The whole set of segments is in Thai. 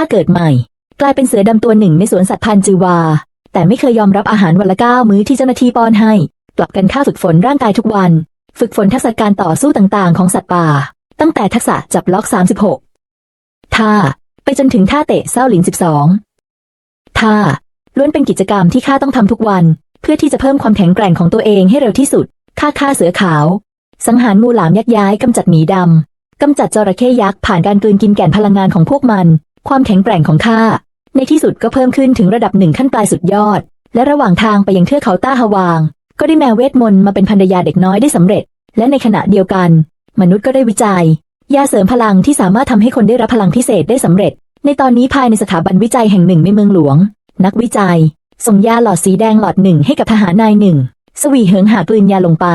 ข้าเกิดใหม่ กลายเป็นเสือดำตัวหนึ่งในสวนสัตว์พันจือวา แต่ไม่เคยยอมรับอาหารวันละเก้ามื้อที่เจ้าหน้าที่ป้อนให้ กลับกันค่าฝึกฝนร่างกายทุกวัน ฝึกฝนทักษะการต่อสู้ต่างๆ ของสัตว์ป่า ตั้งแต่ทักษะจับล็อก 36 ท่า ไปจนถึงท่าเตะเศร้าหลิน 12 ท่า ล้วนเป็นกิจกรรมที่ข้าต้องทำทุกวัน เพื่อที่จะเพิ่มความแข็งแกร่งของตัวเองให้เร็วที่สุด ข้าฆ่าเสือขาว สังหารงูหลามยักษ์ย้ายกำจัดหมีดำกำจัดจระเข้ยักษ์ผ่านการกลืนกินแก่นพลังงานของพวกมัน ความแข็งแกร่งของข้า ในที่สุดก็เพิ่มขึ้นถึงระดับหนึ่งขั้นปลายสุดยอด และระหว่างทางไปยังเทือกเขาต้าฮาวาง ก็ได้แมวเวทมนต์มาเป็นภรรยาเด็กน้อยได้สำเร็จ และในขณะเดียวกัน มนุษย์ก็ได้วิจัย ยาเสริมพลังที่สามารถทำให้คนได้รับพลังพิเศษได้สำเร็จ ในตอนนี้ภายในสถาบันวิจัยแห่งหนึ่งในเมืองหลวง นักวิจัย ส่งยาหลอดสีแดงหลอดหนึ่งให้กับทหารนายหนึ่งสวีเหิงหากลืนยาลงไป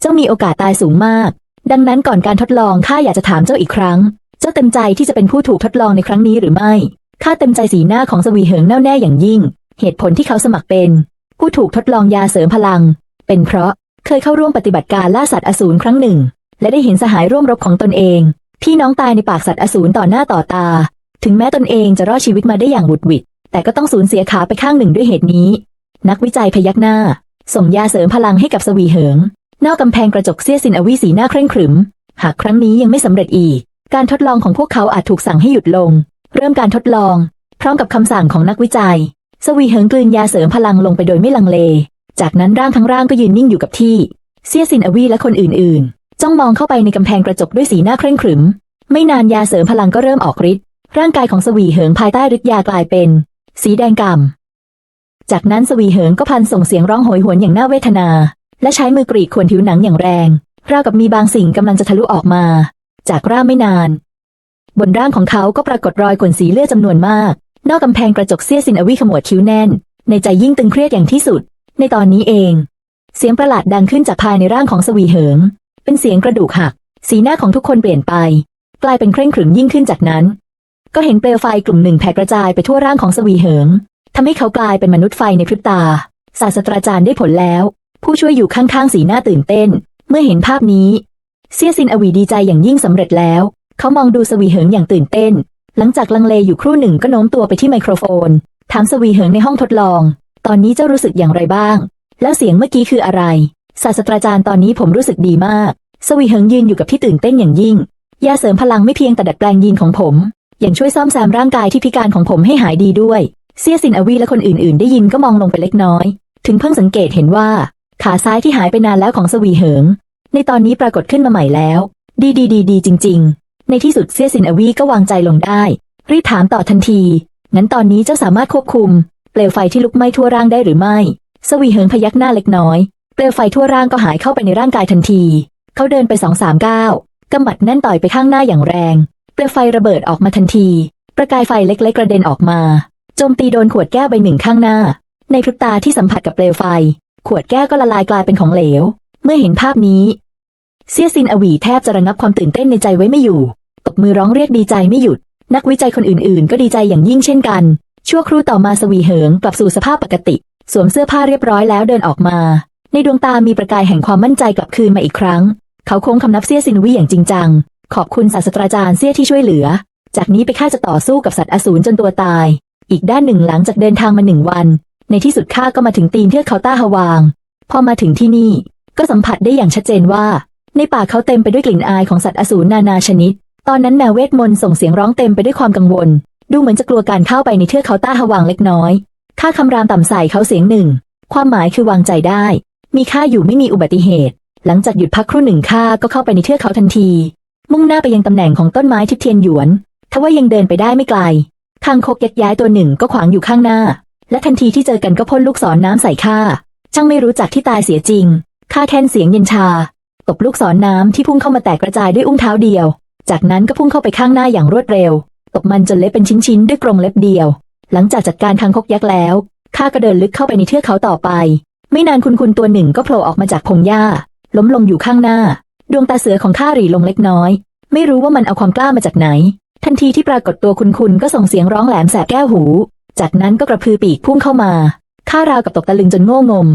เจ้ามีโอกาสตายสูงมาก ดังนั้นก่อนการทดลองข้าอยากจะถามเจ้าอีกครั้ง เจ้าเต็มใจที่จะเป็นผู้ถูกทดลองในครั้งนี้หรือไม่ข้าเต็มใจสีหน้าของสวีเหิงแน่วแน่อย่างยิ่ง เหตุผลที่เขาสมัครเป็น ผู้ถูกทดลองยาเสริมพลัง เป็นเพราะเคยเข้าร่วมปฏิบัติการล่าสัตว์อสูรครั้งหนึ่ง และได้เห็นสหายร่วมรบของตนเองที่น้องตายในปากสัตว์อสูรต่อหน้าต่อตา ถึงแม้ตนเองจะรอดชีวิตมาได้อย่างบุดหวิดแต่ก็ต้องสูญเสียขาไปข้างหนึ่งด้วยเหตุนี้ นักวิจัยพยักหน้า ส่งยาเสริมพลังให้กับสวีเหิงนอกกำแพงกระจกเสี้ยสินอวีสีหน้าเคร่งขรึม หากครั้งนี้ยังไม่สำเร็จอีก การทดลองของพวกเขาอาจถูกสั่งให้หยุดลง เริ่มการทดลอง พร้อมกับคำสั่งของนักวิจัย สวีเหิงกลืนยาเสริมพลังลงไปโดยไม่ลังเล จากนั้นร่างทั้งร่างก็ยืนนิ่งอยู่กับที่เสี้ยสินอวีและคนอื่นๆ จ้องมองเข้าไปในกำแพงกระจกด้วยสีหน้าเคร่งขรึม ไม่นานยาเสริมพลังก็เริ่มออกฤทธิ์ ร่างกายของสวีเหิงภายใต้ฤทธิ์ยากลายเป็น สีแดงกำจากนั้นสวีเหิงก็พันส่งเสียงร้องโหยหวนอย่างน่าเวทนา และใช้มือกรีดข่วนผิวหนังอย่างแรง ราวกับมีบางสิ่งกำลังจะทะลุออกมา จากร่างไม่นาน บนร่างของเขาก็ปรากฏรอยข่นสีเลือดจำนวนมาก นอกกำแพงกระจกเสี้ยสินอวีขมวดคิ้วแน่น ในใจยิ่งตึงเครียดอย่างที่สุด ในตอนนี้เอง เสียงประหลาดดังขึ้นจากภายในร่างของสวีเหิง เป็นเสียงกระดูกหัก สีหน้าของทุกคนเปลี่ยนไป กลายเป็นเคร่งขรึมยิ่งขึ้นจากนั้น ก็เห็นเปลวไฟกลุ่มหนึ่งแผ่กระจายไปทั่วร่างของสวีเหิงทำให้เขากลายเป็นมนุษย์ไฟในพริบตา ศาสตราจารย์ได้ผลแล้ว ผู้ช่วยอยู่ข้างๆสีหน้าตื่นเต้น เมื่อเห็นภาพนี้ เซียซินอวีดีใจอย่างยิ่งสำเร็จแล้ว เขามองดูสวีเหิงอย่างตื่นเต้น หลังจากลังเลอยู่ครู่หนึ่งก็โน้มตัวไปที่ไมโครโฟน ถามสวีเหิงในห้องทดลอง ตอนนี้เจ้ารู้สึกอย่างไรบ้าง แล้วเสียงเมื่อกี้คืออะไร ศาสตราจารย์ตอนนี้ผมรู้สึกดีมาก สวีเหิงยืนอยู่กับที่ตื่นเต้นอย่างยิ่ง ยาเสริมพลังไม่เพียงแต่ดัดแปลงยีนของผม ยังช่วยซ่อมแซมร่างกายที่พิการของผมให้หายดีด้วย เซียสินอวีและคนอื่น ๆ ได้ยินก็มองลงไปเล็กน้อย ถึงเพิ่งสังเกตเห็นว่า ขาซ้ายที่หายไปนานแล้วของสวีเหิง ในตอนนี้ปรากฏขึ้นมาใหม่แล้ว ดีดีดีดีจริง ๆ ในที่สุดเซียสินอวีก็วางใจลงได้ รีบถามต่อทันที งั้นตอนนี้เจ้าสามารถควบคุม เปลวไฟที่ลุกไหม้ทั่วร่างได้หรือไม่ สวีเหิงพยักหน้าเล็กน้อย เปลวไฟทั่วร่างก็หายเข้าไปในร่างกายทันที เขาเดินไปสองสามก้าวกำหมัดแน่นต่อยไปข้างหน้าอย่างแรง เปลวไฟระเบิดออกมาทันที ประกายไฟเล็กๆกระเด็นออกมา โจมตีโดนขวดแก้วใบหนึ่งข้างหน้า ในพริบตาที่สัมผัสกับเปลวไฟ ขวดแก้วก็ละลายกลายเป็นของเหลว เมื่อเห็นภาพนี้ เซียซินอวีแทบจะระงับความตื่นเต้นในใจไว้ไม่อยู่ ตบมือร้องเรียกดีใจไม่หยุด นักวิจัยคนอื่นๆ ก็ดีใจอย่างยิ่งเช่นกัน ชั่วครู่ต่อมาสวีเหิงกลับสู่สภาพปกติ สวมเสื้อผ้าเรียบร้อยแล้วเดินออกมา ในดวงตามีประกายแห่งความมั่นใจกลับคืนมาอีกครั้ง เขาโค้งคำนับเซียซินวีอย่างจริงจัง ขอบคุณศาสตราจารย์เซียที่ช่วยเหลือ จากนี้ไปข้าจะต่อสู้กับสัตว์อสูรจนตัวตาย อีกด้านหนึ่งหลังจากเดินทางมาหนึ่งวัน ในที่สุดข้าก็มาถึงตีนเทือกเขาต้าฮวาง พอมาถึงที่นี่ ก็สัมผัสได้อย่างชัดเจนว่า ในป่าเขาเต็มไปด้วยกลิ่นอายของสัตว์อสูรนานาชนิด ตอนนั้นแมวเวทมนต์ส่งเสียงร้องเต็มไปด้วยความกังวล ดูเหมือนจะกลัวการเข้าไปในเทือกเขาต้าฮาวางเล็กน้อย ข้าคำรามต่ำใส่เขาเสียงหนึ่ง ความหมายคือวางใจได้ มีข้าอยู่ไม่มีอุบัติเหตุ หลังจากหยุดพักครู่หนึ่งข้าก็เข้าไปในเทือกเขาทันที มุ่งหน้าไปยังตำแหน่งของต้นไม้ทิพเทียนหยวน ทว่ายังเดินไปได้ไม่ไกลคางคกยักย้ายตัวหนึ่งก็ขวางอยู่ข้างหน้า และทันทีที่เจอกันก็พ่นลูกศรน้ำใส่ข้า ช่างไม่รู้จักที่ตายเสียจริง ข้าแค้นเสียงเย็นชา ตบลูกศรน้ำที่พุ่งเข้ามาแตกกระจายด้วยอุ้งเท้าเดียว จากนั้นก็พุ่งเข้าไปข้างหน้าอย่างรวดเร็ว ตบมันจนเละเป็นชิ้นๆด้วยกรงเล็บเดียว หลังจากจัดการคางคกยักษ์แล้ว ข้าก็เดินลึกเข้าไปในเทือกเขาต่อไป ไม่นานคุณคุณตัวหนึ่งก็โผล่ออกมาจากพงหญ้า ล้มลงอยู่ข้างหน้า ดวงตาเสือของข้าหรี่ลงเล็กน้อย ไม่รู้ว่ามันเอาความกล้ามาจากไหน ทันทีที่ปรากฏตัวคุณคุณก็ส่งเสียงร้องแหลมแสบแก้วหู จากนั้นก็กระพือปีกพุ่งเข้ามา ข้าราวกับตกตะลึงจนโง่งม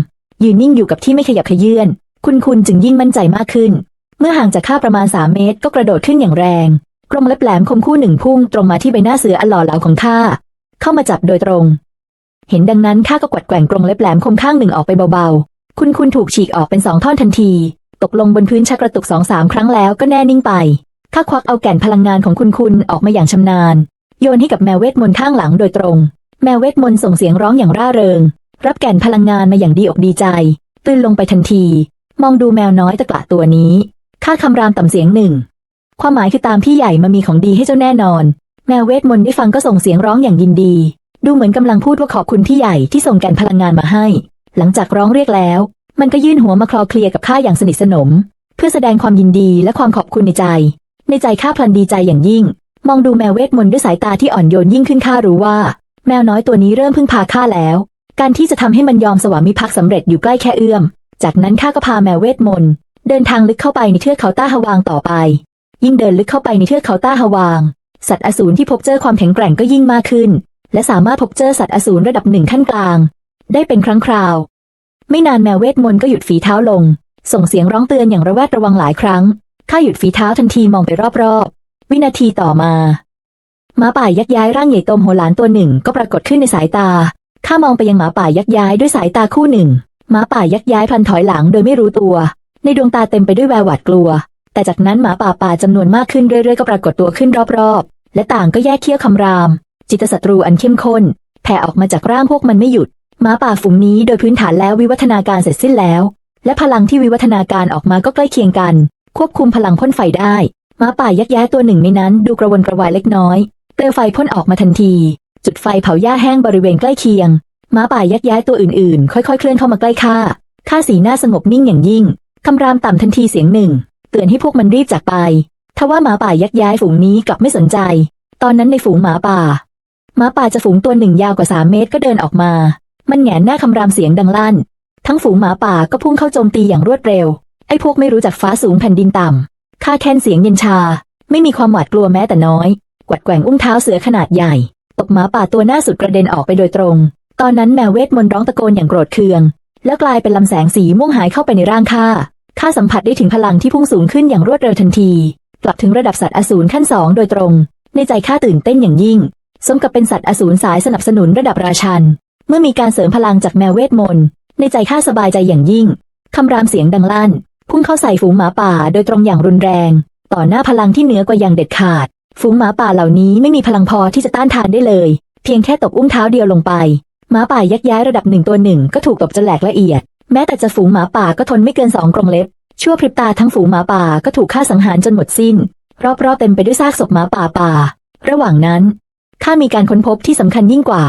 ยืนนิ่งอยู่กับที่ไม่ขยับขยื่น คุณคุณจึงยิ่งมั่นใจมากขึ้น เมื่อห่างจากข้าประมาณสามเมตรก็กระโดดขึ้นอย่างแรงกรงเล็บแหลมคมคู่หนึ่งพุ่งตรงมาที่ใบหน้าเสืออันหล่อเหลาของข้าเข้ามาจับโดยตรง เห็นดังนั้นข้าก็กวัดแกว่งกรงเล็บแหลมคมข้างหนึ่งออกไปเบาๆ คุณคุณถูกฉีกออกเป็นสองท่อนทันที ตกลงบนพื้นชักกระตุกสองสามครั้งแล้วก็แน่นิ่งไปข้าควักเอาแก่นพลังงานของคุณคุณออกมาอย่างชำนาญ โยนให้กับแมวเวทมนต์ข้างหลังโดยตรง แมวเวทมนต์ส่งเสียงร้องอย่างร่าเริง รับแก่นพลังงานมาอย่างดีอกดีใจ ตื่นลงไปทันที มองดูแมวน้อยตะกละตัวนี้ ข้าคำรามต่ำเสียงหนึ่ง ความหมายคือตามพี่ใหญ่มามีของดีให้เจ้าแน่นอน แมวเวทมนต์ได้ฟังก็ส่งเสียงร้องอย่างยินดี ดูเหมือนกำลังพูดว่าขอบคุณพี่ใหญ่ที่ส่งแก่นพลังงานมาให้ หลังจากร้องเรียกแล้ว มันก็ยื่นหัวมาคลอเคลียกับข้าอย่างสนิทสนม เพื่อแสดงความยินดีและความขอบคุณในใจ ในใจข้าพลันดีใจอย่างยิ่ง มองดูแมวเวทมนต์ด้วยสายตาที่อ่อนโยนยิ่งขึ้นข้ารู้ว่า แมวน้อยตัวนี้เริ่มพึ่งพาข้าแล้ว การที่จะทำให้มันยอมสวามิภักดิ์สำเร็จอยู่ใกล้แค่เอื้อม จากนั้นข้าก็พาแมวเวทมนต์เดินทางลึกเข้าไปในเทือกเขาต้าฮวางต่อไป ยิ่งเดินลึกเข้าไปในเทือกเขาต้าฮวาง สัตว์อสูรที่พบเจอความแข็งแกร่งก็ยิ่งมากขึ้น และสามารถพบเจอสัตว์อสูรระดับหนึ่งขั้นกลาง ได้เป็นครั้งคราว ไม่นานแมวเวทมนต์ก็หยุดฝีเท้าลง ส่งเสียงร้องเตือนอย่างระแวดระวังหลายครั้งข้าหยุดฝีเท้าทันทีมองไปรอบๆ วินาทีต่อมาหมาป่ายักย้ายร่างใหญ่โตมโหฬารตัวหนึ่งก็ปรากฏขึ้นในสายตาข้ามองไปยังหมาป่ายักย้ายด้วยสายตาคู่หนึ่ง หมาป่ายักย้ายพลันถอยหลังโดยไม่รู้ตัว ในดวงตาเต็มไปด้วยแววหวาดกลัว แต่จากนั้นหมาป่าป่าจำนวนมากขึ้นเรื่อยๆก็ปรากฏตัวขึ้นรอบๆ และต่างก็แยกเคี้ยวคำราม จิตศัตรูอันเข้มข้นแผ่ออกมาจากร่างพวกมันไม่หยุดหมาป่าฝูงนี้โดยพื้นฐานแล้ววิวัฒนาการเสร็จสิ้นแล้ว และพลังที่วิวัฒนาการออกมาก็ใกล้เคียงกัน ควบคุมพลังพ่นไฟได้หมาป่ายักย้ายตัวหนึ่งในนั้นดูกระวนกระวายเล็กน้อยเปลวไฟพ่นออกมาทันที จุดไฟเผาหญ้าแห้งบริเวณใกล้เคียง มาป่ายักย้ายตัวอื่นๆ ค่อยๆ เคลื่อนเข้ามาใกล้ข้า ข้าสีหน้าสงบนิ่งอย่างยิ่ง คำรามต่ำทันทีเสียงหนึ่ง เตือนให้พวกมันรีบจากไป ทว่าหมาป่ายักย้ายฝูงนี้กลับไม่สนใจ ตอนนั้นในฝูงหมาป่า หมาป่าจะฝูงตัวหนึ่งยาวกว่าสามเมตรก็เดินออกมา มันแหงนหน้าคำรามเสียงดังลั่น ทั้งฝูงหมาป่าก็พุ่งเข้าโจมตีอย่างรวดเร็ว ไอ้พวกไม่รู้จักฟ้าสูงแผ่นดินต่ำ ข้าแค้นเสียงเย็นชา ไม่มีความหวาดกลัวแม้แต่น้อย กวัดแกว่งอุ้งเท้าเสือขนาดใหญ่ตกหมาป่าตัวหน้าสุดกระเด็นออกไปโดยตรง ตอนนั้นแมวเวทมนต์ร้องตะโกนอย่างโกรธเคือง แล้วกลายเป็นลำแสงสีม่วงหายเข้าไปในร่างข้า ข้าสัมผัสได้ถึงพลังที่พุ่งสูงขึ้นอย่างรวดเร็วทันที กลับถึงระดับสัตว์อสูรขั้นสองโดยตรง ในใจข้าตื่นเต้นอย่างยิ่ง สมกับเป็นสัตว์อสูรสายสนับสนุนระดับราชัน เมื่อมีการเสริมพลังจากแมวเวทมนต์ ในใจข้าสบายใจอย่างยิ่ง คำรามเสียงดังลั่น พุ่งเข้าใส่ฝูงหมาป่าโดยตรงอย่างรุนแรง ต่อหน้าพลังที่เหนือกว่าอย่างเด็ดขาด ฝูงหมาป่าเหล่านี้ไม่มีพลังพอที่จะต้านทานได้เลย เพียงแค่ตบอุ้งเท้าเดียวลงไป หมาป่ายักย้ายระดับหนึ่งตัวหนึ่งก็ถูกตบจนแหลกละเอียด แม้แต่จะฝูงหมาป่าก็ทนไม่เกินสองกรงเล็บ ชั่วพริบตาทั้งฝูงหมาป่าก็ถูกฆ่าสังหารจนหมดสิ้น รอบๆเต็มไปด้วยซากศพหมาป่าป่า ระหว่างนั้นข้ามีการค้นพบที่สำคัญยิ่งกว่า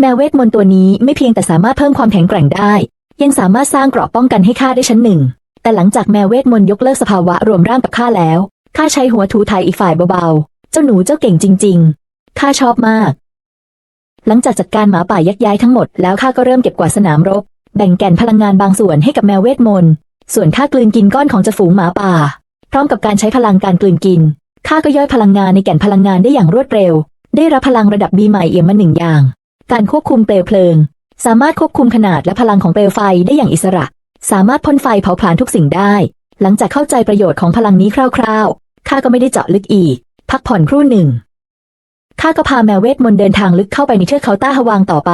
แมวเวทมนต์ตัวนี้ไม่เพียงแต่สามารถเพิ่มความแข็งแกร่งได้ ยังสามารถสร้างเกราะป้องกันให้ข้าได้ชั้นหนึ่ง แต่หลังจากแมวเวทมนต์ยกเลิกสภาวะรวมร่างกับข้าแล้วข้าใช้หัวถูถ่ายอีกฝ่ายเบาๆ เจ้าหนูเจ้าเก่งจริง ๆ ข้าชอบมาก หลังจากจัดการหมาป่ายักย้ายทั้งหมดแล้วข้าก็เริ่มเก็บกวาดสนามรบ แบ่งแก่นพลังงานบางส่วนให้กับแมวเวทมนต์ ส่วนข้ากลืนกินก้อนของจะฝูงหมาป่า พร้อมกับการใช้พลังการกลืนกินข้าก็ย่อยพลังงานในแก่นพลังงานได้อย่างรวดเร็ว ได้รับพลังระดับบีใหม่เอี่ยมมาหนึ่งอย่าง การควบคุมเปลวเพลิง สามารถควบคุมขนาดและพลังของเปลวไฟได้อย่างอิสระ สามารถพ่นไฟเผาผลาญทุกสิ่งได้ หลังจากเข้าใจประโยชน์ของพลังนี้คร่าวๆข้าก็ไม่ได้เจาะลึกอีก พักผ่อนครู่หนึ่ง ข้าก็พาแมวเวทมนต์เดินทางลึกเข้าไปในเทือกเขาต้าฮวางต่อไป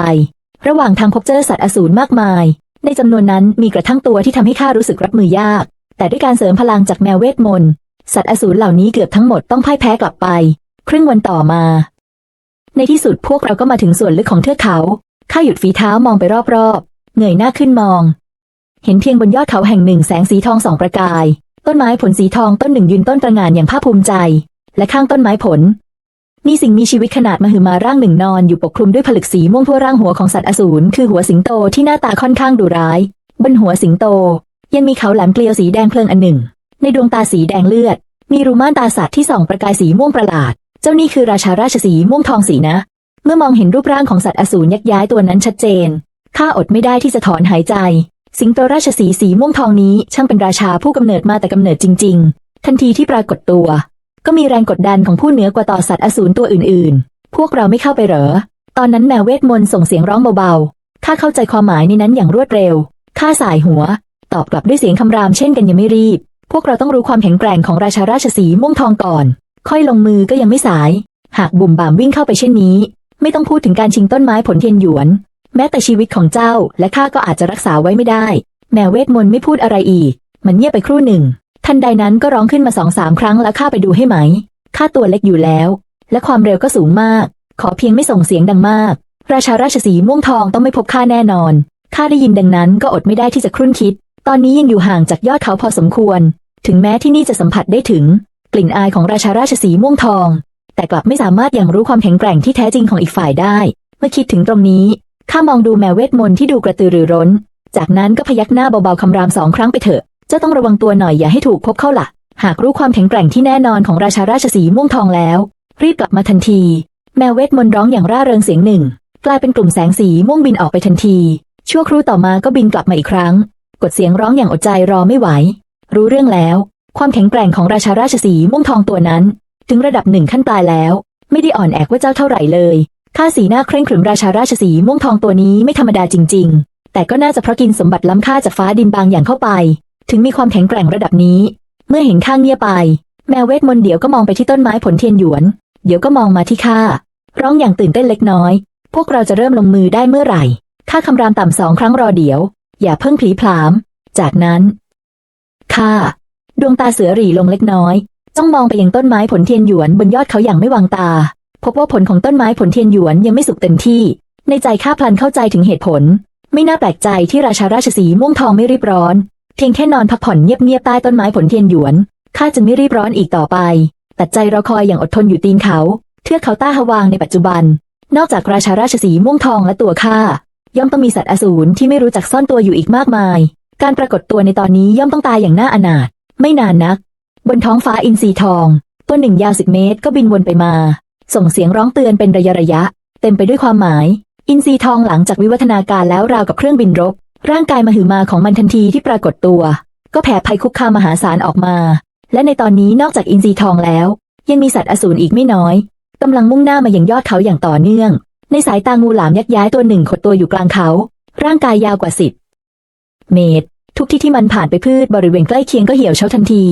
ระหว่างทางพบเจอสัตว์อสูรมากมาย ในจำนวนนั้นมีกระทั่งตัวที่ทำให้ข้ารู้สึกรับมือยาก แต่ด้วยการเสริมพลังจากแมวเวทมนต์สัตว์อสูรเหล่านี้เกือบทั้งหมดต้องพ่ายแพ้กลับไป ครึ่งวันต่อมา ในที่สุดพวกเราก็มาถึงส่วนลึกของเทือกเขาข้าหยุดฝีเท้ามองไปรอบๆเงยหน้าขึ้นมอง เห็นเพียงบนยอดเขาแห่งหนึ่งแสงสีทองสองประกาย ต้นไม้ผลสีทองต้นหนึ่งยืนต้นตระหง่านอย่างภาคภูมิใจ และข้างต้นไม้ผล มีสิ่งมีชีวิตขนาดมหึมาร่างหนึ่งนอนอยู่ปกคลุมด้วยผลึกสีม่วงทั่วร่างหัวของสัตว์อสูรคือหัวสิงโตที่หน้าตาค่อนข้างดุร้าย บนหัวสิงโต ยังมีเขาแหลมเกลียวสีแดงเพลิงอันหนึ่ง ในดวงตาสีแดงเลือด มีรูม่านตาสัตว์ที่ส่องประกายสีม่วงประหลาด เจ้านี่คือราชาราชสีม่วงทองสีนะ เมื่อมองเห็นรูปร่างของสัตว์อสูรยักย้ายตัวนั้นชัดเจนข้าอดไม่ได้ที่จะถอนหายใจ สิงโตราชสีสีม่วงทองนี้ช่างเป็นราชาผู้กำเนิดมาแต่กำเนิดจริง ๆ ทันทีที่ปรากฏตัว ก็มีแรงกดดันของผู้เหนือกว่าต่อสัตว์อสูรตัวอื่นๆ พวกเราไม่เข้าไปเหรอ ตอนนั้นแมวเวทมนต์ส่งเสียงร้องเบาๆ ข้าเข้าใจความหมายในนั้นอย่างรวดเร็ว ข้าสายหัว ตอบกลับด้วยเสียงคำรามเช่นกันยังไม่รีบ พวกเราต้องรู้ความแข็งแกร่งของราชาราชสีม่วงทองก่อน ค่อยลงมือก็ยังไม่สาย หากบุ่มบ่ามวิ่งเข้าไปเช่นนี้ ไม่ต้องพูดถึงการชิงต้นไม้ผลเทียนหยวน แม้แต่ชีวิตของเจ้าและข้าก็อาจจะรักษาไว้ไม่ได้ แมวเวทมนต์ไม่พูดอะไรอีก มันเงียบไปครู่หนึ่ง ทันใดนั้นก็ร้องขึ้นมาสองสามครั้งแล้วข้าไปดูให้ไหม ข้าตัวเล็กอยู่แล้ว และความเร็วก็สูงมาก ขอเพียงไม่ส่งเสียงดังมาก ราชาราชสีม่วงทองต้องไม่พบข้าแน่นอน ข้าได้ยินดังนั้นก็อดไม่ได้ที่จะครุ่นคิด ตอนนี้ยังอยู่ห่างจากยอดเขาพอสมควร ถึงแม้ที่นี่จะสัมผัสได้ถึง กลิ่นอายของราชาราชสีม่วงทอง แต่กลับไม่สามารถยังรู้ความแข็งแกร่งที่แท้จริงของอีกฝ่ายได้ เมื่อคิดถึงตรงนี้ ข้ามองดูแมวเวทมนต์ที่ดูกระตือรือร้น จากนั้นก็พยักหน้าเบาๆคำรามสองครั้งไปเถอะ เจ้าต้องระวังตัวหน่อยอย่าให้ถูกพบเข้าล่ะ หากรู้ความแข็งแกร่งที่แน่นอนของราชาราชสีม่วงทองแล้ว รีบกลับมาทันที แมวเวทมนต์ร้องอย่างร่าเริงเสียงหนึ่ง กลายเป็นกลุ่มแสงสีม่วงบินออกไปทันที ชั่วครู่ต่อมาก็บินกลับมาอีกครั้ง กดเสียงร้องอย่างอดใจรอไม่ไหว รู้เรื่องแล้ว ความแข็งแกร่งของราชาราชสีม่วงทองตัวนั้น ถึงระดับหนึ่งขั้นปลายแล้ว ไม่ได้อ่อนแอกว่าเจ้าเท่าไหร่เลยข้าสีหน้าเคร่งขรึมราชาราชสีม่วงทองตัวนี้ไม่ธรรมดาจริง ๆ แต่ก็น่าจะเพราะกินสมบัติล้ำค่าจากฟ้าดินบางอย่างเข้าไป ถึงมีความแข็งแกร่งระดับนี้ เมื่อเห็นข้างเงียบไป แมวเวทมนต์เดี๋ยวก็มองไปที่ต้นไม้ผลเทียนหยวน เดี๋ยวก็มองมาที่ข้า ร้องอย่างตื่นเต้นเล็กน้อย พวกเราจะเริ่มลงมือได้เมื่อไหร่ข้าคำรามต่ำสองครั้งรอเดี๋ยว อย่าเพิ่งผลีผลาม จากนั้นข้าดวงตาเสือหรี่ลงเล็กน้อยจ้องมองไปยังต้นไม้ผลเทียนหยวนบนยอดเขาอย่างไม่วางตา พบว่าผลของต้นไม้ผลเทียนหยวนยังไม่สุกเต็มที่ ในใจข้าพลันเข้าใจถึงเหตุผล ไม่น่าแปลกใจที่ราชาราชสีม่วงทองไม่รีบร้อน เพียงแค่นอนพักผ่อนเงียบๆใต้ต้นไม้ผลเทียนหยวน ข้าจึงไม่รีบร้อนอีกต่อไป ตัดใจเรอคอยอย่างอดทนอยู่ตีนเขา เทือกเขาต้าฮวางในปัจจุบัน นอกจากราชาราชสีม่วงทองและตัวข้า ย่อมต้องมีสัตว์อสูรที่ไม่รู้จักซ่อนตัวอยู่อีกมากมาย การปรากฏตัวในตอนนี้ย่อมต้องตายอย่างน่าอนาถ ไม่นานนัก บนท้องฟ้าอินทรีทอง ตัวหนึ่งยาวสิบเมตรก็บินวนไปมา ส่งเสียงร้องเตือนเป็นระยะระยะ เต็มไปด้วยความหมาย อินทรีทองหลังจากวิวัฒนาการแล้วราวกับเครื่องบินรบ ร่างกายมหึมาของมันทันทีที่ปรากฏตัว ก็แผ่ภัยคุกคามมหาศาลออกมา และในตอนนี้นอกจากอินทรีทองแล้ว ยังมีสัตว์อสูรอีกไม่น้อยกำลังมุ่งหน้ามาอยังยอดเขาอย่างต่อเนื่อง ในสายตางูหลามยักษ์ย้ายตัวหนึ่งขดตัวอยู่กลางเขา ร่างกายยาวกว่าสิบเมตร ทุกที่ที่มันผ่านไปพืชบริเวณใกล้เคียงก็เหี่ยวเฉาทันที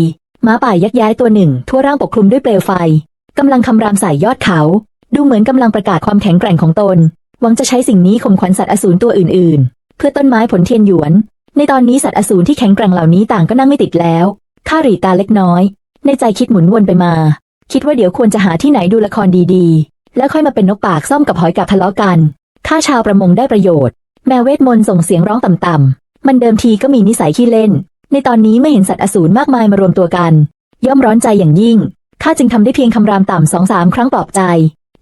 ม้าป่ายักษ์ย้ายตัวหนึ่ง ทั่วร่างปกคลุมด้วยเปลวไฟกำลังคำรามใส่ยอดเขา ดูเหมือนกำลังประกาศความแข็งแกร่งของตน หวังจะใช้สิ่งนี้ข่มขวัญสัตว์อสูรตัวอื่นๆ เพื่อต้นไม้ผลเทียนหยวน ในตอนนี้สัตว์อสูรที่แข็งแกร่งเหล่านี้ต่างก็นั่งไม่ติดแล้ว ข้าหรีตาเล็กน้อย ในใจคิดหมุนวนไปมา คิดว่าเดี๋ยวควรจะหาที่ไหนดูละครดีๆ แล้วค่อยมาเป็นนกปากซ่อมกับหอยกับทะเลาะกัน ข้าชาวประมงได้ประโยชน์ แมวเวทมนต์ส่งเสียงร้องต่ำๆ มันเดิมทีก็มีนิสัยขี้เล่น ในตอนนี้ไม่เห็นสัตว์อสูรมากมายมารวมตัวกัน ย่อมร้อนใจอย่างยิ่ง ข้าจึงทำได้เพียงคำรามต่ำสองสามครั้งปลอบใจ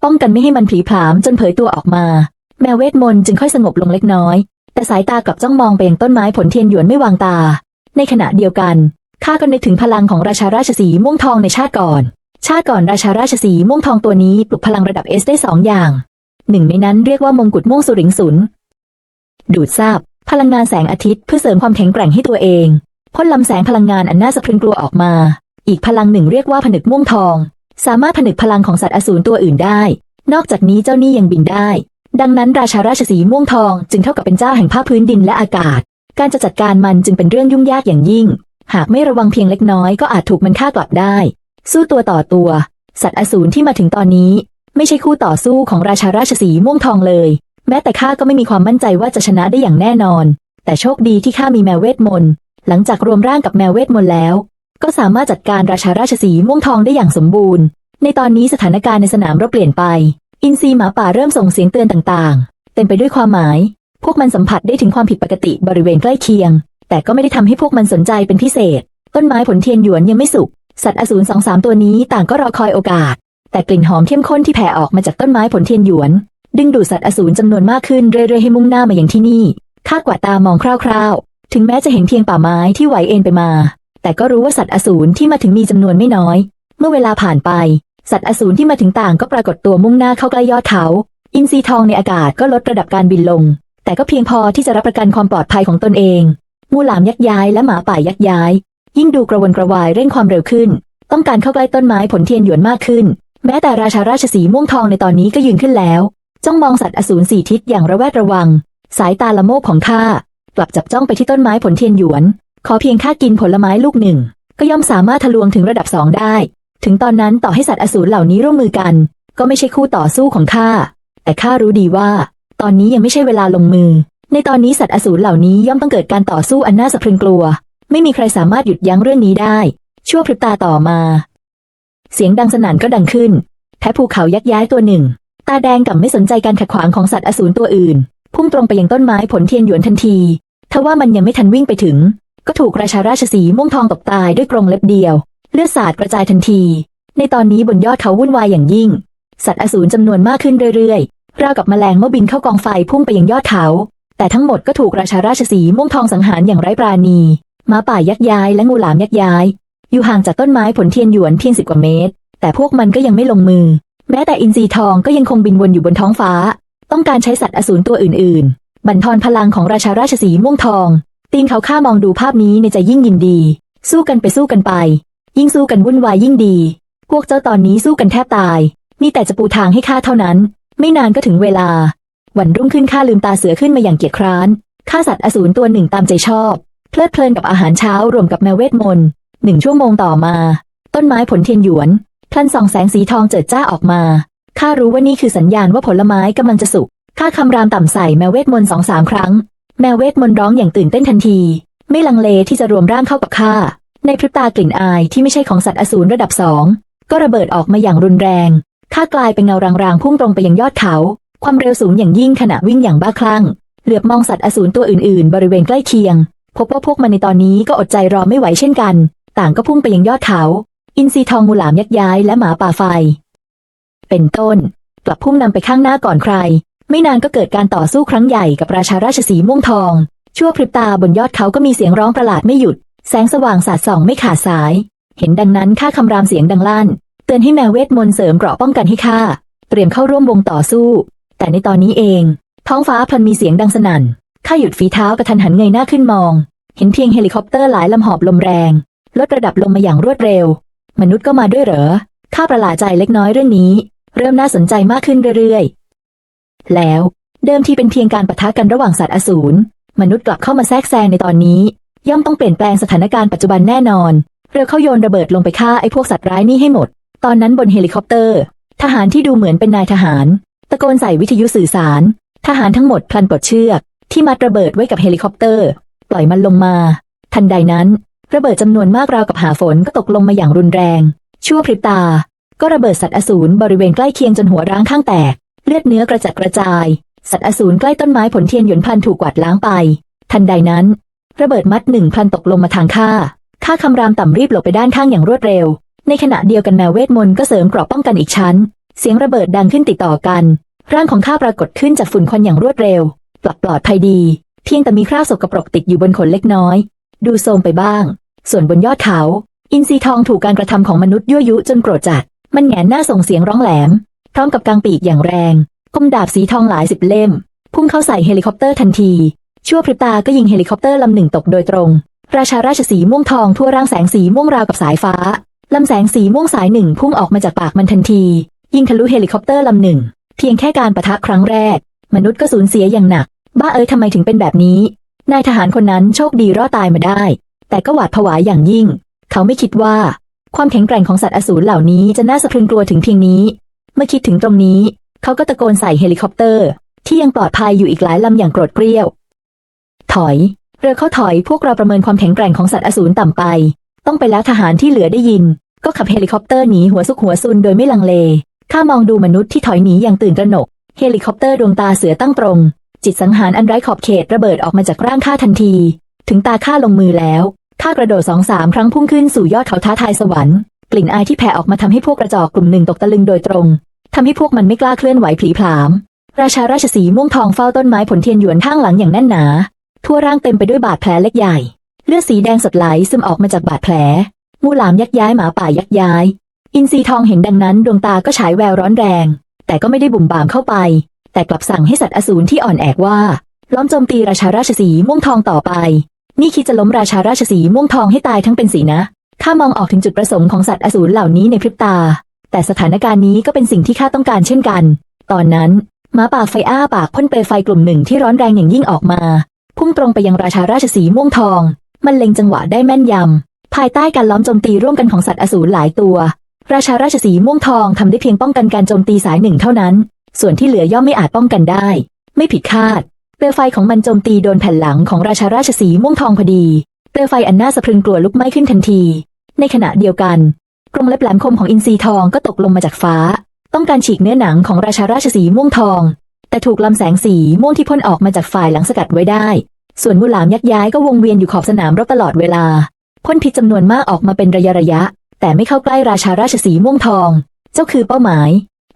ป้องกันไม่ให้มันผีผลามจนเผยตัวออกมา แมวเวทมนต์จึงค่อยสงบลงเล็กน้อย แต่สายตากลับจ้องมองไปยังต้นไม้ผลเทียนหยวนไม่วางตา ในขณะเดียวกันข้าก็นึกถึงพลังของราชาราชสีม่วงทองในชาติก่อน ชาติก่อนราชาราชสีม่วงทองตัวนี้ปลุกพลังระดับเอสได้สองอย่าง หนึ่งในนั้นเรียกว่ามงกุฎม่วงสุริงสุนดูดซาบพลังงานแสงอาทิตย์เพื่อเสริมความแข็งแกร่งให้ตัวเองพ่นลำแสงพลังงานอันน่าสะพรึงกลัวออกมา อีกพลังหนึ่งเรียกว่าผนึกม่วงทอง สามารถผนึกพลังของสัตว์อสูรตัวอื่นได้ นอกจากนี้เจ้านี่ยังบินได้ ดังนั้นราชาราชสีม่วงทองจึงเท่ากับเป็นเจ้าแห่งภาคพื้นดินและอากาศ การจะจัดการมันจึงเป็นเรื่องยุ่งยากอย่างยิ่ง หากไม่ระวังเพียงเล็กน้อยก็อาจถูกมันฆ่ากลับได้ สู้ตัวต่อตัว สัตว์อสูรที่มาถึงตอนนี้ ไม่ใช่คู่ต่อสู้ของราชาราชสีม่วงทองเลย แม้แต่ข้าก็ไม่มีความมั่นใจว่าจะชนะได้อย่างแน่นอน แต่โชคดีที่ข้ามีแมวเวทมนต์หลังจากรวมร่างกับแมวเวทมนต์แล้ว ก็สามารถจัดการราชาราชสีม่วงทองได้อย่างสมบูรณ์ ในตอนนี้สถานการณ์ในสนามรบเปลี่ยนไป อินทรีหมาป่าเริ่มส่งเสียงเตือนต่างๆ เต็มไปด้วยความหมาย พวกมันสัมผัสได้ถึงความผิดปกติบริเวณใกล้เคียง แต่ก็ไม่ได้ทำให้พวกมันสนใจเป็นพิเศษ ต้นไม้ผลเทียนหยวนยังไม่สุก สัตว์อสูรสองสามตัวนี้ต่างก็รอคอยโอกาส แต่กลิ่นหอมเข้มข้นที่แผ่ออกมาจากต้นไม้ผลเทียนหยวน ดึงดูดสัตว์อสูรจำนวนมากขึ้นเรื่อยๆให้มุ่งหน้ามาอย่างที่นี่ข้ากว่าตามองคร่าวๆ ถึงแม้จะเห็นเพียงป่าไม้ที่ไหวเอ็นไปมา แต่ก็รู้ว่าสัตว์อสูรที่มาถึงมีจำนวนไม่น้อย เมื่อเวลาผ่านไป สัตว์อสูรที่มาถึงต่างก็ปรากฏตัวมุ่งหน้าเข้าใกล้ยอดเขา อินทรีทองในอากาศก็ลดระดับการบินลง แต่ก็เพียงพอที่จะรับประกันความปลอดภัยของตนเอง งูหลามยักย้ายและหมาป่ายักย้าย ยิ่งดูกระวนกระวายเร่งความเร็วขึ้น ต้องการเข้าใกล้ต้นไม้ผลเทียนหยวนมากขึ้น แม้แต่ราชาราชสีม่วงทองในตอนนี้ก็ยืนขึ้นแล้ว จ้องมองสัตว์อสูรสี่ทิศอย่างระแวดระวัง สายตาละโมบของข้ากลับจับจ้องไปที่ต้นไม้ผลเทียนหยวน ขอเพียงข้ากินผลไม้ลูกหนึ่ง ก็ย่อมสามารถทะลวงถึงระดับสองได้ ถึงตอนนั้นต่อให้สัตว์อสูรเหล่านี้ร่วมมือกัน ก็ไม่ใช่คู่ต่อสู้ของข้า แต่ข้ารู้ดีว่า ตอนนี้ยังไม่ใช่เวลาลงมือ ในตอนนี้สัตว์อสูรเหล่านี้ย่อมต้องเกิดการต่อสู้อันน่าสะพรึงกลัว ไม่มีใครสามารถหยุดยั้งเรื่องนี้ได้ ชั่วพริบตาต่อมา เสียงดังสนั่นก็ดังขึ้นแท้ภูเขายักย้ายตัวหนึ่ง ตาแดงกับไม่สนใจการขัดขวางของสัตว์อสูรตัวอื่น พุ่งตรงไปยังต้นไม้ผลเทียนหยวนทันทีทว่ามันยังไม่ทันวิ่งไปถึง ก็ถูกราชาราชสีม่วงทองตกตายด้วยกรงเล็บเดียว เลือดสาดกระจายทันที ในตอนนี้บนยอดเขาวุ่นวายอย่างยิ่ง สัตว์อสูรจำนวนมากขึ้นเรื่อยๆ ราวกับแมลงเมื่อบินเข้ากองไฟพุ่งไปยังยอดเขา แต่ทั้งหมดก็ถูกราชาราชสีม่วงทองสังหารอย่างไร้ปราณีหม้าป่ายักย้ายและงูหลามยักย้าย อยู่ห่างจากต้นไม้ผลเทียนหยวนเพียงสิบกว่าเมตร แต่พวกมันก็ยังไม่ลงมือ แม้แต่อินทรีทองก็ยังคงบินวนอยู่บนท้องฟ้า ต้องการใช้สัตว์อสูรตัวอื่น ๆ บั่นทอนพลังของราชาราชสีม่วงทองตีนเขาข้ามองดูภาพนี้ในใจยิ่งยินดี สู้กันไปสู้กันไป ยิ่งสู้กันวุ่นวายยิ่งดี พวกเจ้าตอนนี้สู้กันแทบตาย มีแต่จะปูทางให้ข้าเท่านั้น ไม่นานก็ถึงเวลา วันรุ่งขึ้นข้าลืมตาเสือขึ้นมาอย่างเกียจคร้านฆ่าสัตว์อสูรตัวหนึ่งตามใจชอบ เพลิดเพลินกับอาหารเช้ารวมกับแมวเวทมนต์หนึ่งชั่วโมงต่อมา ต้นไม้ผลเทียนหยวนพลันส่องแสงสีทองเจิดจ้าออกมาข้ารู้ว่านี่คือสัญญาณว่าผลไม้กำลังจะสุกข้าคำรามต่ำใส่แมวเวทมนต์สองสามครั้ง แมวเวทมนต์ร้องอย่างตื่นเต้นทันที ไม่ลังเลที่จะรวมร่างเข้ากับข้า ในพริบตากลิ่นอายที่ไม่ใช่ของสัตว์อสูรระดับสองก็ระเบิดออกมาอย่างรุนแรงข้ากลายเป็นเงารางๆพุ่งตรงไปยังยอดเขา ความเร็วสูงอย่างยิ่งขณะวิ่งอย่างบ้าคลั่ง เหลือบมองสัตว์อสูรตัวอื่นๆ บริเวณใกล้เคียง พบว่าพวกมันในตอนนี้ก็อดใจรอไม่ไหวเช่นกัน ต่างก็พุ่งไปยังยอดเขา อินทรีทองมูหลามยักย้ายและหมาป่าไฟ เป็นต้น กลับพุ่งนำไปข้างหน้าก่อนใคร ไม่นานก็เกิดการต่อสู้ครั้งใหญ่กับราชาราชสีม่วงทอง ชั่วพริบตาบนยอดเขาก็มีเสียงร้องประหลาดไม่หยุด แสงสว่างสาดส่องไม่ขาดสาย เห็นดังนั้นข้าคำรามเสียงดังลั่น เตือนให้แมวเวทมนต์เสริมเกราะป้องกันให้ข้า เตรียมเข้าร่วมวงต่อสู้ แต่ในตอนนี้เอง ท้องฟ้าพลันมีเสียงดังสนั่น ข้าหยุดฝีเท้ากระทันหันเงยหน้าขึ้นมอง เห็นเพียงเฮลิคอปเตอร์หลายลำหอบลมแรง ลดระดับลงมาอย่างรวดเร็ว มนุษย์ก็มาด้วยเหรอ ข้าประหลาดใจเล็กน้อยเรื่องนี้ เริ่มน่าสนใจมากขึ้นเรื่อยๆ แล้วเดิมทีเป็นเพียงการปะทะกันระหว่างสัตว์อสูรมนุษย์กลับเข้ามาแทรกแซงในตอนนี้ ย่อมต้องเปลี่ยนแปลงสถานการณ์ปัจจุบันแน่นอน เรือเข้าโยนระเบิดลงไปฆ่าไอ้พวกสัตว์ร้ายนี่ให้หมด ตอนนั้นบนเฮลิคอปเตอร์ ทหารที่ดูเหมือนเป็นนายทหาร ตะโกนใส่วิทยุสื่อสาร ทหารทั้งหมดพลันปลดเชือก ที่มัดระเบิดไว้กับเฮลิคอปเตอร์ ปล่อยมันลงมา ทันใดนั้น ระเบิดจำนวนมากราวกับหาฝนก็ตกลงมาอย่างรุนแรง ชั่วพริบตา ก็ระเบิดสัตว์อสูรบริเวณใกล้เคียงจนหัวร้างข้างแตก เลือดเนื้อกระจัดกระจาย สัตว์อสูรใกล้ต้นไม้ผลเทียนหยวนพลันถูกกวาดล้างไป ทันใดนั้น ระเบิดมัดหนึ่งพลันตกลงมาทางข้าข้าคำรามต่ำรีบหลบไปด้านข้างอย่างรวดเร็ว ในขณะเดียวกันแมวเวทมนต์ก็เสริมเกราะป้องกันอีกชั้น เสียงระเบิดดังขึ้นติดต่อกัน ร่างของข้าปรากฏขึ้นจากฝุ่นควันอย่างรวดเร็วปลอดปลอดภัยดี เพียงแต่มีคราบสกปรกติดอยู่บนขนเล็กน้อย ดูโทรมไปบ้าง ส่วนบนยอดเขา อินทรีทองถูกการกระทำของมนุษย์ยั่วยุจนโกรธจัด มันแหงนหน้าส่งเสียงร้องแหลม พร้อมกับกางปีกอย่างแรงคมดาบสีทองหลายสิบเล่ม พุ่งเข้าใส่เฮลิคอปเตอร์ทันที ชั่วพริบตาก็ยิงเฮลิคอปเตอร์ลำหนึ่งตกโดยตรง ราชาราชสีม่วงทองทั่วร่างแสงสีม่วงราวกับสายฟ้าลำแสงสีม่วงสายหนึ่งพุ่งออกมาจากปากมันทันที ยิงทะลุเฮลิคอปเตอร์ลำหนึ่งเพียงแค่การปะทะครั้งแรก มนุษย์ก็สูญเสียอย่างหนัก บ้าเอ้ยทำไมถึงเป็นแบบนี้นายทหารคนนั้นโชคดีรอดตายมาได้ แต่ก็หวาดผวาอย่างยิ่ง เขาไม่คิดว่า ความแข็งแกร่งของสัตว์อสูรเหล่านี้จะน่าสะพรึงกลัวถึงเพียงนี้ เมื่อคิดถึงตรงนี้ เขาก็ตะโกนใส่เฮลิคอปเตอร์ ที่ยังปลอดภัยอยู่อีกหลายลำอย่างโกรธเกรี้ยว ถอย เรือเข้าถอยพวกเราประเมินความแข็งแกร่งของสัตว์อสูรต่ำไป ต้องไปแล้วทหารที่เหลือได้ยิน ก็ขับเฮลิคอปเตอร์หนีหัวซุกหัวซุนโดยไม่ลังเล ข้ามองดูมนุษย์ที่ถอยหนีอย่างตื่นตระหนก เฮลิคอปเตอร์ดวงตาเสือตั้งตรง จิตสังหารอันไร้ขอบเขตระเบิดออกมาจากร่างข้าทันที ถึงตาข้าลงมือแล้วข้ากระโดดสองสามครั้งพุ่งขึ้นสู่ยอดเขาท้าทายสวรรค์กลิ่นอายที่แผ่ออกมาทำให้พวกกระจอกกลุ่มหนึ่งตกตะลึงโดยตรงทำให้พวกมันไม่กล้าเคลื่อนไหวผีผลาม ราชาราชสีม่วงทองเฝ้าต้นไม้ผลเทียนหยวนข้างหลังอย่างแน่นหนา ทั่วร่างเต็มไปด้วยบาดแผลเล็กใหญ่ เลือดสีแดงสดไหลซึมออกมาจากบาดแผล งูหลามยักย้ายหมาป่ายักย้าย อินทรีทองเห็นดังนั้นดวงตาก็ฉายแววร้อนแรง แต่ก็ไม่ได้บุ่มบามเข้าไป แต่กลับสั่งให้สัตว์อสูรที่อ่อนแอกว่า ล้อมโจมตีราชาราชสีม่วงทองต่อไป นี่คิดจะล้มราชาราชสีม่วงทองให้ตายทั้งเป็นสีนะข้ามองออกถึงจุดประสงค์ของสัตว์อสูรเหล่านี้ในพริบตา แต่สถานการณ์นี้ก็เป็นสิ่งที่ข้าต้องการเช่นกัน ตอนนั้นหมาป่าไฟอ้าปากพ่นเปลวไฟกลุ่มหนึ่งที่ร้อนแรงอย่างยิ่งออกมา พุ่งตรงไปยังราชาราชสีม่วงทอง มันเล็งจังหวะได้แม่นยำ ภายใต้การล้อมโจมตีร่วมกันของสัตว์อสูรหลายตัว ราชาราชสีม่วงทองทำได้เพียงป้องกันการโจมตีสายหนึ่งเท่านั้น ส่วนที่เหลือย่อมไม่อาจป้องกันได้ ไม่ผิดคาด เปลวไฟของมันโจมตีโดนแผ่นหลังของราชาราชสีม่วงทองพอดี เปลวไฟอันน่าสะพรึงกลัวลุกไหม้ขึ้นทันที ในขณะเดียวกัน กรงเล็บแหลมคมของอินทรีทองก็ตกลงมาจากฟ้า ต้องการฉีกเนื้อหนังของราชาราชสีม่วงทอง แต่ถูกลำแสงสีม่วงที่พ่นออกมาจากฝ่ายหลังสกัดไว้ได้ ส่วนงูหลามยักษ์ย้ายก็วงเวียนอยู่ขอบสนามรบตลอดเวลา พ่นพิษจำนวนมากออกมาเป็นระยะระยะ แต่ไม่เข้าใกล้ราชาราชสีม่วงทอง เจ้าคือเป้าหมาย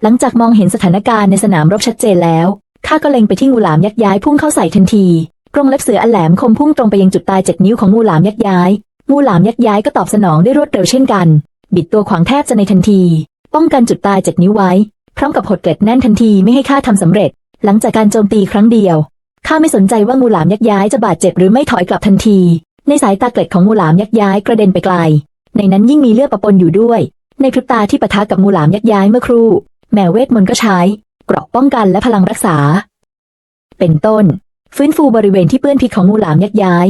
หลังจากมองเห็นสถานการณ์ในสนามรบชัดเจนแล้ว ข้าก็เล็งไปที่งูหลามยักษ์ย้ายพุ่งเข้าใส่ทันทีกรงเล็บเสืออันแหลมคมพุ่งตรงไปยังจุดตายเจ็ดนิ้วของงูหลามยักษ์ย้าย งูหลามยักษ์ย้ายก็ตอบสนองได้รวดเร็วเช่นกัน บิดตัวขวางแทบจะในทันที ป้องกันจุดตายเจ็ดนิ้วไว้ พร้อมกับหดเกล็ดแน่นทันทีไม่ให้ข้าทำสำเร็จ หลังจากการโจมตีครั้งเดียว ข้าไม่สนใจว่างูหลามยักษ์ย้ายจะบาดเจ็บหรือไม่ถอยกลับทันที ในสายตาเกล็ดของงูหลามยักษ์ย้ายกระเด็นไปไกล ในนั้นยิ่งมีเลือดปะปนอยู่ด้วย ในพริบตาที่ปะทะกับงูหลามยักษ์ย้ายเมื่อครู่ แมวเวทมนต์ก็ใช้ เกราะป้องกันและพลังรักษา เป็นต้น ฟื้นฟูบริเวณที่เปื้อนพิษของงูหลามยักษ์ย้าย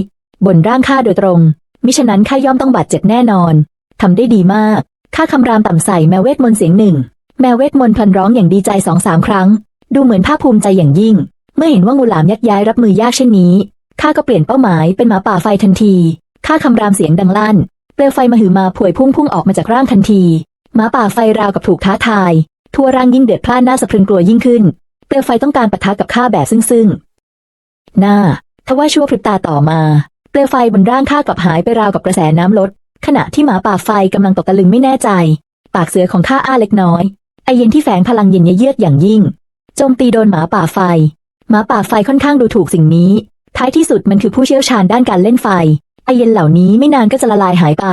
บนร่างข้าโดยตรง มิฉะนั้นข้าย่อมต้องบาดเจ็บแน่นอนทำได้ดีมากข้าคำรามต่ำใส่แมวเวทมนต์เสียงหนึ่ง แมวเวทมนต์พลันร้องอย่างดีใจสองสามครั้ง ดูเหมือนภาคภูมิใจอย่างยิ่ง เมื่อเห็นว่างูหลามยักษ์ย้ายรับมือยากเช่นนี้ข้าก็เปลี่ยนเป้าหมายเป็นหมาป่าไฟทันทีข้าคำรามเสียงดังลั่น เปลวไฟมาหึมาผวยพุ่งพุ่งออกมาจากร่างทันทีหมาป่าไฟราวกับถูกท้าทาย ทั่วร่างยิ่งเดือดพล่านหน้าสะพรึงกลัวยิ่งขึ้น เปลวไฟต้องการปะทะกับข้าแบบซึ่งซึ่งหน้าทว่าชั่วพริบตาต่อมา เปลวไฟบนร่างข้ากลับหายไปราวกับกระแสน้ำลด ขณะที่หมาป่าไฟกำลังตกตะลึงไม่แน่ใจ ปากเสือของข้าอ้าเล็กน้อยไอเย็นที่แฝงพลังเย็นเยือกอย่างยิ่ง โจมตีโดนหมาป่าไฟ หมาป่าไฟค่อนข้างดูถูกสิ่งนี้ ท้ายที่สุดมันคือผู้เชี่ยวชาญด้านการเล่นไฟ ไอเย็นเหล่านี้ไม่นานก็จะละลายหายไป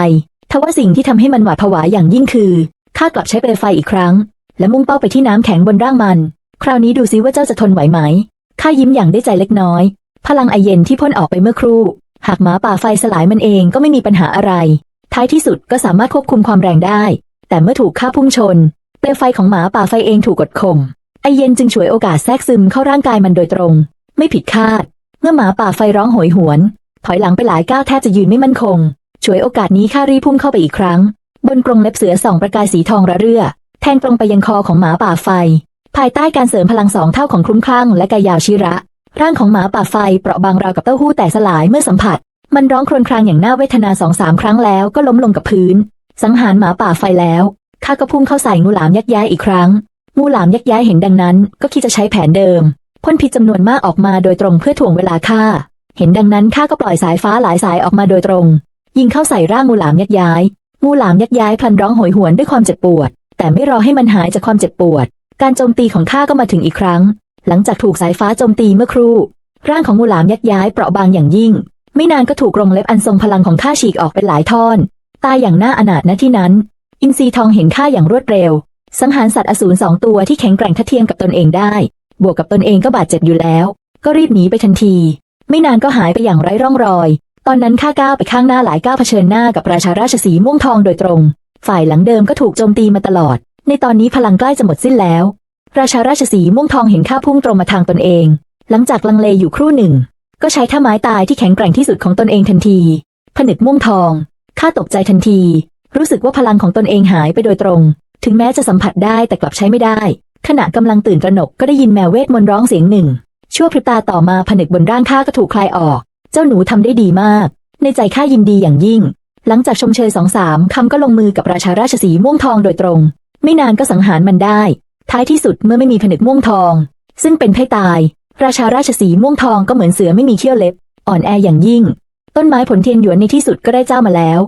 ทว่าสิ่งที่ทำให้มันหวาดผวาอย่างยิ่งคือข้ากลับใช้เปลวไฟอีกครั้ง และมุ่งเป้าไปที่น้ำแข็งบนร่างมัน คราวนี้ดูซิว่าเจ้าจะทนไหวไหม ข้ายิ้มอย่างได้ใจเล็กน้อย พลังไอเย็นที่พ่นออกไปเมื่อครู่ หากหมาป่าไฟสลายมันเองก็ไม่มีปัญหาอะไร ท้ายที่สุดก็สามารถควบคุมความแรงได้ แต่เมื่อถูกฆ่าพุ่งชน เปลวไฟของหมาป่าไฟเองถูกกดข่ม ไอเย็นจึงฉวยโอกาสแทรกซึมเข้าร่างกายมันโดยตรง ไม่ผิดคาด เมื่อหมาป่าไฟร้องโหยหวน ถอยหลังไปหลายก้าวแทบจะยืนไม่มั่นคง ฉวยโอกาสนี้ข้ารีพุ่งเข้าไปอีกครั้ง บนกรงเล็บเสือส่องประกายสีทองระเรื่อ แทงตรงไปยังคอของหมาป่าไฟ ภายใต้การเสริมพลังสองเท่าของคลุ้มคลั่งและกายาวชิระ ร่างของหมาป่าไฟเปราะบางราวกับเต้าหู้แต่สลายเมื่อสัมผัส มันร้องครวญครางอย่างน่าเวทนาสองสามครั้งแล้วก็ล้มลงกับพื้น สังหารหมาป่าไฟแล้วข้าก็พุ่งเข้าใส่งูหลามยักษ์ย้ายอีกครั้ง งูหลามยักย้ายเห็นดังนั้น ก็คิดจะใช้แผนเดิมพ่นพิษจำนวนมากออกมาโดยตรงเพื่อถ่วงเวลาข้าเห็นดังนั้นข้าก็ปล่อยสายฟ้าหลายสายออกมาโดยตรง ยิงเข้าใส่ร่างงูหลามยักย้าย งูหลามยักย้ายพลันร้องโหยหวนด้วยความเจ็บปวด แต่ไม่รอให้มันหายจากความเจ็บปวด การโจมตีของข้าก็มาถึงอีกครั้ง หลังจากถูกสายฟ้าโจมตีเมื่อครู่ ร่างของงูหลามยักย้ายเปราะบางอย่างยิ่ง ไม่นานก็ถูกกรงเล็บอันทรงพลังของข้าฉีกออกเป็นหลายท่อน ตายอย่างน่าอนาถณที่นั้น อินทรีทองเห็นข้าอย่างรวดเร็ว สังหารสัตว์อสูรสองตัวที่แข็งแกร่งทัดเทียมกับตนเองได้ บวกกับตนเองก็บาดเจ็บอยู่แล้ว ก็รีบหนีไปทันที ไม่นานก็หายไปอย่างไร้ร่องรอย ตอนนั้นข้าก้าวไปข้างหน้าหลายก้าวเผชิญหน้ากับราชาราชสีม่วงทองโดยตรง ฝ่ายหลังเดิมก็ถูกโจมตีมาตลอด ในตอนนี้พลังใกล้จะหมดสิ้นแล้ว ราชาราชสีม่วงทองเห็นข้าพุ่งตรงมาทางตนเอง หลังจากลังเลอยู่ครู่หนึ่ง ก็ใช้ท่าไม้ตายที่แข็งแกร่งที่สุดของตนเองทันทีผนึกม่วงทองข้าตกใจทันที รู้สึกว่าพลังของตนเองหายไปโดยตรง ถึงแม้จะสัมผัสได้แต่กลับใช้ไม่ได้ ขณะกำลังตื่นตระหนกก็ได้ยินแมวเวทมนต์ร้องเสียงหนึ่ง ชั่วพริบตาต่อมาผนึกบนร่างข้าก็ถูกคลายออก เจ้าหนูทำได้ดีมาก ในใจข้ายินดีอย่างยิ่ง หลังจากชมเชยสองสามคำก็ลงมือกับราชาราชสีม่วงทองโดยตรง ไม่นานก็สังหารมันได้ ท้ายที่สุดเมื่อไม่มีผนึกม่วงทอง ซึ่งเป็นไพ่ตาย ราชาราชสีม่วงทองก็เหมือนเสือไม่มีเขี้ยวเล็บ อ่อนแออย่างยิ่ง ต้นไม้ผลเทียนหยวนในที่สุดก็ได้เจ้ามาแล้ว